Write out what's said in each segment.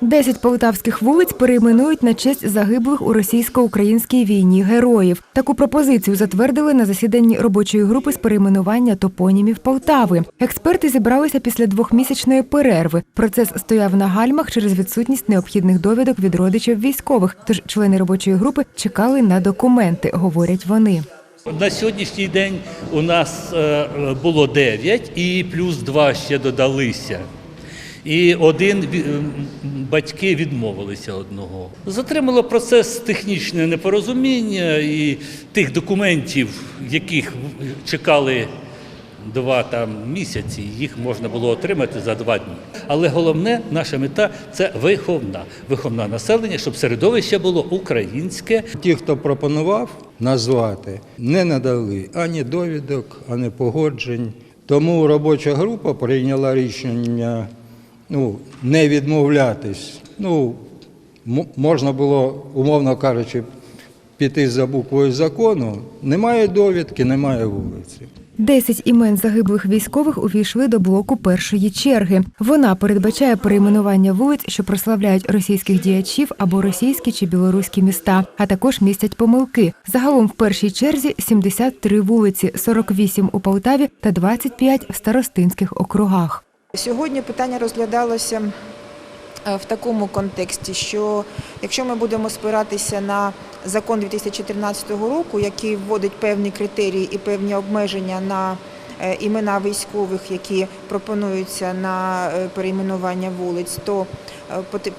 Десять полтавських вулиць перейменують на честь загиблих у російсько-українській війні героїв. Таку пропозицію затвердили на засіданні робочої групи з перейменування топонімів Полтави. Експерти зібралися після двохмісячної перерви. Процес стояв на гальмах через відсутність необхідних довідок від родичів військових. Тож члени робочої групи чекали на документи, говорять вони. На сьогоднішній день у нас е, було 9 і плюс 2 ще додалися. І один м, батьки відмовилися одного. Затримало процес технічне непорозуміння і тих документів, яких чекали два там місяці, їх можна було отримати за два дні. Але головне, наша мета це виховна, виховна населення, щоб середовище було українське, Ті, хто пропонував назвати, не надали ані довідок, ані погоджень. Тому робоча група прийняла рішення ну, не відмовлятись. Ну, можна було, умовно кажучи, піти за буквою закону. Немає довідки, немає вулиці. Десять імен загиблих військових увійшли до блоку першої черги. Вона передбачає перейменування вулиць, що прославляють російських діячів або російські чи білоруські міста, а також містять помилки. Загалом в першій черзі 73 вулиці, 48 у Полтаві та 25 в старостинських округах. Сьогодні питання розглядалося е, в такому контексті, що якщо ми будемо спиратися на закон 2014 року, який вводить певні критерії і певні обмеження на е, імена військових, які пропонуються на е, перейменування вулиць, то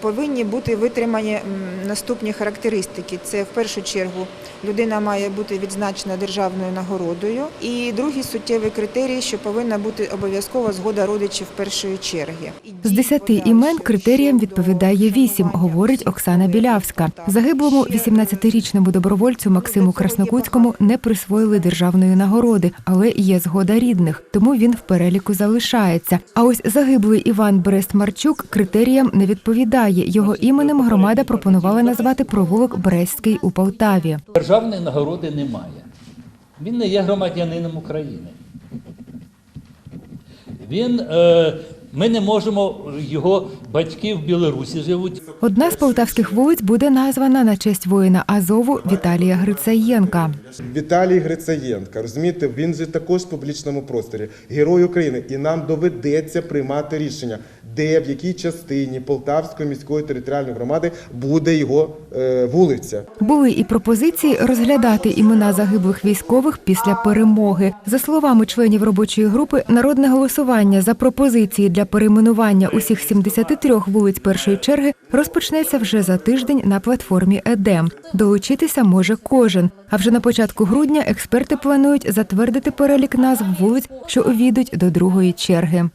повинні бути витримані наступні характеристики. Це в першу чергу людина має бути відзначена державною нагородою. І другий суттєвий критерій, що повинна бути обов'язкова згода родичів першої черги. З десяти імен критеріям відповідає вісім, говорить Оксана Білявська. Загиблому 18-річному добровольцю Максиму Краснокутському не присвоїли державної нагороди, але є згода рідних, тому він в переліку залишається. А ось загиблий Іван Брест-Марчук критеріям не відповідає. Його іменем громада пропонувала назвати провулок Брестський у Полтаві. Державної нагороди немає. Він не є громадянином України. Він, е, ми не можемо, його батьки в Білорусі живуть. Одна з полтавських вулиць буде названа на честь воїна Азову Віталія Грицаєнка. Віталій Грицаєнка, розумієте, він же також в публічному просторі, герой України, і нам доведеться приймати рішення, де в якій частині Полтавської міської територіальної громади буде його е, вулиця. Були і пропозиції розглядати імена загиблих військових після перемоги. За словами членів робочої групи, народне голосування за пропозиції для перейменування усіх 73 вулиць першої черги розпочнеться вже за тиждень на платформі ЕДЕМ. Долучитися може кожен. А вже на початку грудня експерти планують затвердити перелік назв вулиць, що увійдуть до другої черги.